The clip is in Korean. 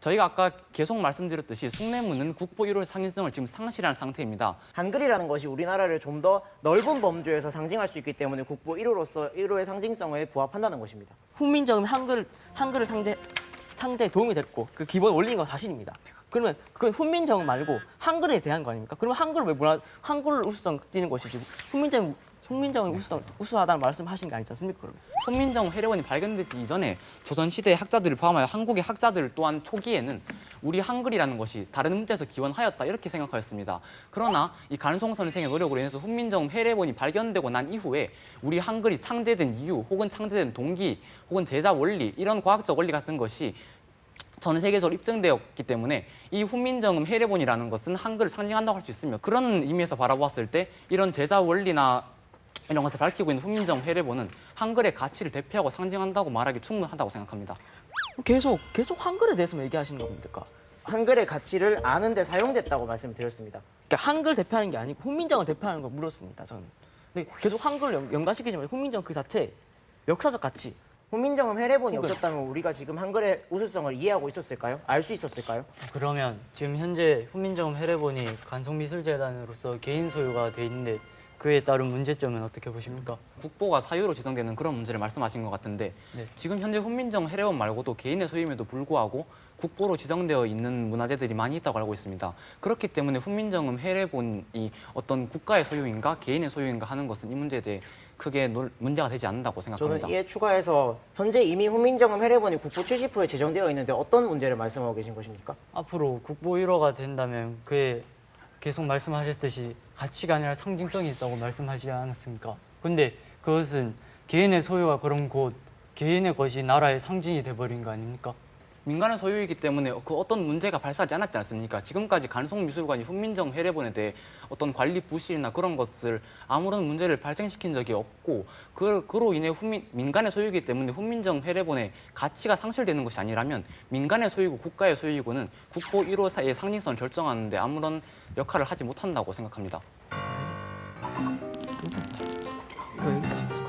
저희가 아까 계속 말씀드렸듯이 숭례문은 국보 1호의 상징성을 지금 상실한 상태입니다. 한글이라는 것이 우리나라를 좀 더 넓은 범주에서 상징할 수 있기 때문에 국보 1호로서 1호의 상징성에 부합한다는 것입니다. 훈민정음이 한글 한글을 상제 창제에 도움이 됐고 그 기본 원리인 건 사실입니다. 그러면 그건 훈민정음 말고 한글에 대한 거 아닙니까? 그러면 한글을 왜 뭐라 한글을 우수성 띄는 것이지 훈민정 음 훈민정음이 우수성 우수하다는 말씀하신 게 아니지 않습니까? 그러면 훈민정 회례원이 발견되기 이전에 조선시대 학자들을 포함하여 한국의 학자들 또한 초기에는 우리 한글이라는 것이 다른 문자에서 기원하였다 이렇게 생각하였습니다. 그러나 이 간송 선생의 노력으로 인해서 훈민정 회례원이 발견되고 난 이후에 우리 한글이 창제된 이유 혹은 창제된 동기 혹은 제자 원리 이런 과학적 원리 같은 것이 전 세계적으로 입증되었기 때문에 이 훈민정음 해례본이라는 것은 한글을 상징한다고 할 수 있으며 그런 의미에서 바라보았을 때 이런 제자 원리나 이런 것을 밝히고 있는 훈민정음 해례본은 한글의 가치를 대표하고 상징한다고 말하기 충분하다고 생각합니다. 계속 계속 한글에 대해서만 얘기하시는 겁니까? 한글의 가치를 아는데 사용됐다고 말씀드렸습니다. 그러니까 한글 대표하는 게 아니고 훈민정음 대표하는 걸 물었습니다. 저는. 근데 계속 한글을 연- 연관시키지만 훈민정 그 자체 역사적 가치 훈민정음 해례본이 없었다면 우리가 지금 한글의 우수성을 이해하고 있었을까요? 알 수 있었을까요? 그러면 지금 현재 훈민정음 해례본이 간송미술재단으로서 개인 소유가 돼 있는데 그에 따른 문제점은 어떻게 보십니까? 국보가 사유로 지정되는 그런 문제를 말씀하신 것 같은데 네. 지금 현재 훈민정 해례원 말고도 개인의 소유임에도 불구하고 국보로 지정되어 있는 문화재들이 많이 있다고 알고 있습니다. 그렇기 때문에 훈민정음 해례본이 어떤 국가의 소유인가 개인의 소유인가 하는 것은 이 문제에 대해 크게 논- 문제가 되지 않는다고 생각합니다. 저는 이에 추가해서 현재 이미 훈민정음 해례본이 국보 70호에 제정되어 있는데 어떤 문제를 말씀하고 계신 것입니까? 앞으로 국보 1호가 된다면 그에 계속 말씀하셨듯이 가치가 아니라 상징성이 있다고 말씀하지 않았습니까? 근데 그것은 개인의 소유가 그런 곳 개인의 것이 나라의 상징이 돼버린 거 아닙니까? 민간의 소유이기 때문에 그 어떤 문제가 발생하지 않았지 않습니까? 지금까지 간송미술관이 훈민정 해례본에 대해 어떤 관리 부실이나 그런 것을 아무런 문제를 발생시킨 적이 없고 그, 그로 인해 훈민, 민간의 소유이기 때문에 훈민정 해례본의 가치가 상실되는 것이 아니라면 민간의 소유고 국가의 소유이고는 국보 1호사의 상징성을 결정하는데 아무런 역할을 하지 못한다고 생각합니다. 얘기했죠.